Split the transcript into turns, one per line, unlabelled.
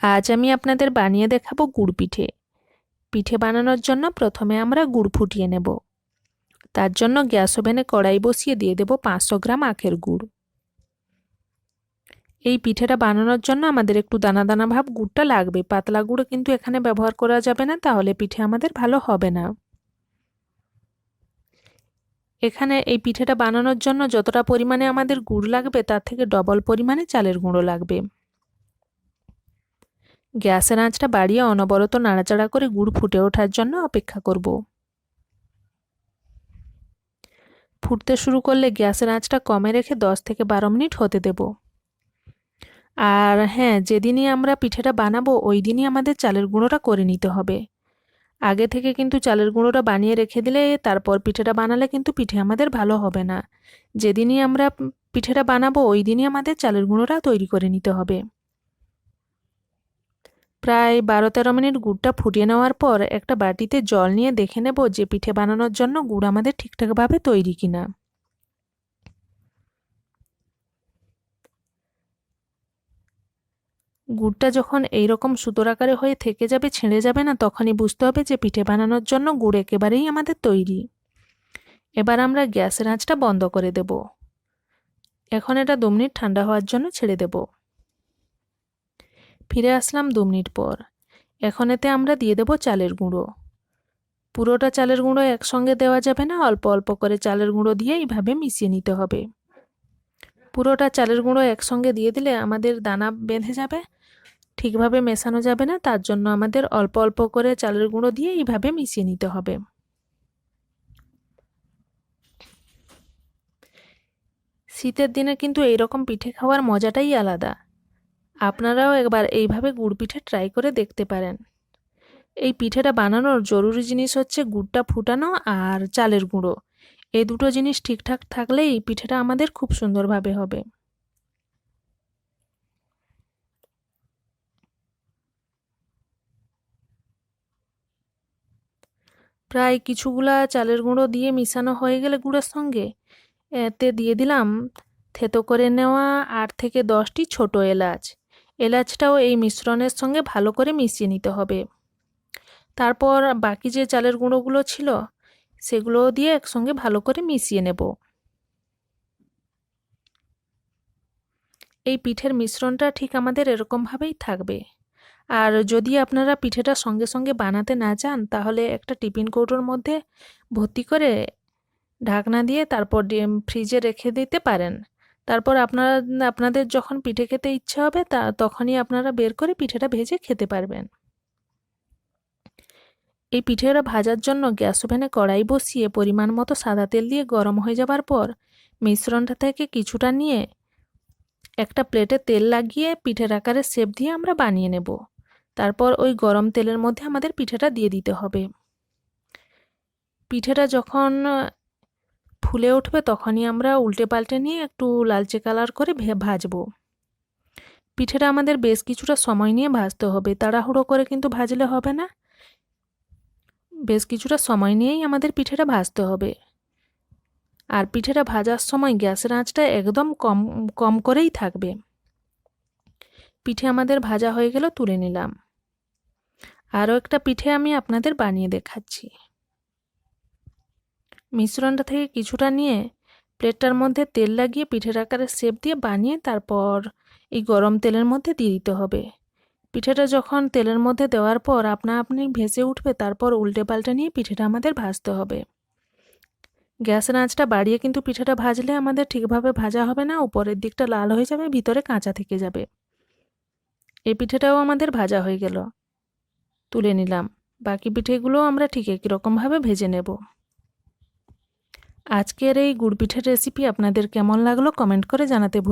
আজ আমি আপনাদের বানিয়ে দেখাবো গুড় পিঠে। পিঠে বানানোর জন্য প্রথমে আমরা গুড় ফুটিয়ে নেব। তার জন্য গ্যাস ওভেনে কড়াই বসিয়ে দিয়ে দেব পাঁচশো গ্রাম আখের গুড়। এই পিঠেটা বানানোর জন্য আমাদের একটু দানা দানা ভাব গুড়টা লাগবে। পাতলা গুঁড়ো কিন্তু এখানে ব্যবহার করা যাবে না, তাহলে পিঠে আমাদের ভালো হবে না। এখানে এই পিঠেটা বানানোর জন্য যতটা পরিমাণে আমাদের গুড় লাগবে, তার থেকে ডবল পরিমাণে চালের গুঁড়ো লাগবে। গ্যাসের আঁচটা বাড়িয়ে অনবরত নাড়াচাড়া করে গুড় ফুটে ওঠার জন্য অপেক্ষা করব। ফুটতে শুরু করলে গ্যাসের আঁচটা কমে রেখে দশ থেকে বারো মিনিট হতে দেব। আর হ্যাঁ যেদিনই আমরা পিঠেটা বানাবো, ওই দিনই আমাদের চালের গুঁড়োটা করে নিতে হবে। আগে থেকে কিন্তু চালের গুঁড়োটা বানিয়ে রেখে দিলে তারপর পিঠেটা বানালে কিন্তু পিঠে আমাদের ভালো হবে না। যেদিনই আমরা পিঠেটা বানাবো, ওই দিনই আমাদের চালের গুঁড়োটা তৈরি করে নিতে হবে। প্রায় বারো তেরো মিনিট গুড়টা ফুটিয়ে নেওয়ার পর একটা বাটিতে জল নিয়ে দেখে নেব যে পিঠে বানানোর জন্য গুড় আমাদের ঠিকঠাকভাবে তৈরি কিনা। গুড়টা যখন এই রকম সুতোর আকারে হয়ে থেকে যাবে, ছেড়ে যাবে না, তখনই বুঝতে হবে যে পিঠে বানানোর জন্য গুড় একেবারেই আমাদের তৈরি। এবার আমরা গ্যাসের আঁচটা বন্ধ করে দেব। এখন এটা দু মিনিট ঠান্ডা হওয়ার জন্য ছেড়ে দেব। ফিরে আসলাম দু মিনিট পর। এখন এতে আমরা দিয়ে দেব চালের গুঁড়ো। পুরোটা চালের গুঁড়ো একসঙ্গে দেওয়া যাবে না, অল্প অল্প করে চালের গুঁড়ো দিয়ে এইভাবে মিশিয়ে নিতে হবে। পুরোটা চালের গুঁড়ো একসঙ্গে দিয়ে দিলে আমাদের দানা বেঁধে যাবে, ঠিকভাবে মেশানো যাবে না, তার জন্য আমাদের অল্প অল্প করে চালের গুঁড়ো দিয়ে এইভাবে মিশিয়ে নিতে হবে। শীতের দিনে কিন্তু এইরকম পিঠে খাওয়ার মজাটাই আলাদা। আপনারাও একবার এইভাবে গুড় পিঠে ট্রাই করে দেখতে পারেন। এই পিঠেটা বানানোর জরুরি জিনিস হচ্ছে গুড়টা ফুটানো আর চালের গুঁড়ো। এই দুটো জিনিস ঠিকঠাক থাকলেই পিঠেটা আমাদের খুব সুন্দরভাবে হবে। প্রায় কিছুগুলা চালের গুঁড়ো দিয়ে মিশানো হয়ে গেলে গুঁড়োর সঙ্গে এতে দিয়ে দিলাম থেতো করে নেওয়া আট থেকে দশটি ছোট এলাচ। এলাচটাও এই মিশ্রণের সঙ্গে ভালো করে মিশিয়ে নিতে হবে। তারপর বাকি যে চালের গুঁড়োগুলো ছিল সেগুলো দিয়ে একসঙ্গে ভালো করে মিশিয়ে নেব। এই পিঠের মিশ্রণটা ঠিক আমাদের এরকমভাবেই থাকবে। আর যদি আপনারা পিঠেটা সঙ্গে সঙ্গে বানাতে না চান, তাহলে একটা টিফিন কৌটোর মধ্যে ভর্তি করে ঢাকনা দিয়ে তারপর ফ্রিজে রেখে দিতে পারেন। তারপর আপনারা, আপনাদের যখন পিঠে খেতে ইচ্ছা হবে, তা তখনই আপনারা বের করে পিঠেটা ভেজে খেতে পারবেন। এই পিঠেটা ভাজার জন্য গ্যাস ওভেনে কড়াই বসিয়ে পরিমাণ মতো সাদা তেল দিয়ে গরম হয়ে যাবার পর মিশ্রণটা থেকে কিছুটা নিয়ে একটা প্লেটে তেল লাগিয়ে পিঠের আকারে শেপ দিয়ে আমরা বানিয়ে নেব। তারপর ওই গরম তেলের মধ্যে আমাদের পিঠেটা দিয়ে দিতে হবে। পিঠেটা যখন ফুলে উঠবে তখনই আমরা উল্টে পাল্টে নিয়ে একটু লালচে কালার করে ভাজবো। পিঠেটা আমাদের বেশ কিছুটা সময় নিয়ে ভাজতে হবে। তাড়াহুড়ো করে কিন্তু ভাজলে হবে না। বেশ কিছুটা সময় নিয়েই আমাদের পিঠেটা ভাজতে হবে। আর পিঠেটা ভাজার সময় গ্যাসের আঁচটা একদম কম কম করেই থাকবে। পিঠে আমাদের ভাজা হয়ে গেল, তুলে নিলাম। আরও একটা পিঠে আমি আপনাদের বানিয়ে দেখাচ্ছি। মিশ্রণটা থেকে কিছুটা নিয়ে প্লেটটার মধ্যে তেল লাগিয়ে পিঠের আকারে শেপ দিয়ে বানিয়ে তারপর এই গরম তেলের মধ্যে দিয়ে দিতে হবে। পিঠেটা যখন তেলের মধ্যে দেওয়ার পর আপনা আপনি ভেসে উঠবে, তারপর উল্টে পাল্টে নিয়ে পিঠেটা আমাদের ভাজতে হবে। গ্যাসের আঁচটা বাড়িয়ে কিন্তু পিঠেটা ভাজলে আমাদের ঠিকভাবে ভাজা হবে না, উপরের দিকটা লাল হয়ে যাবে, ভিতরে কাঁচা থেকে যাবে। এই পিঠেটাও আমাদের ভাজা হয়ে গেল। তুলে নিলাম। বাকি পিঠেগুলোও আমরা ঠিক একই রকমভাবে ভেজে নেব। আজকের এই গুড় পিঠের রেসিপি আপনাদের কেমন লাগল কমেন্ট করে জানাতে ভুল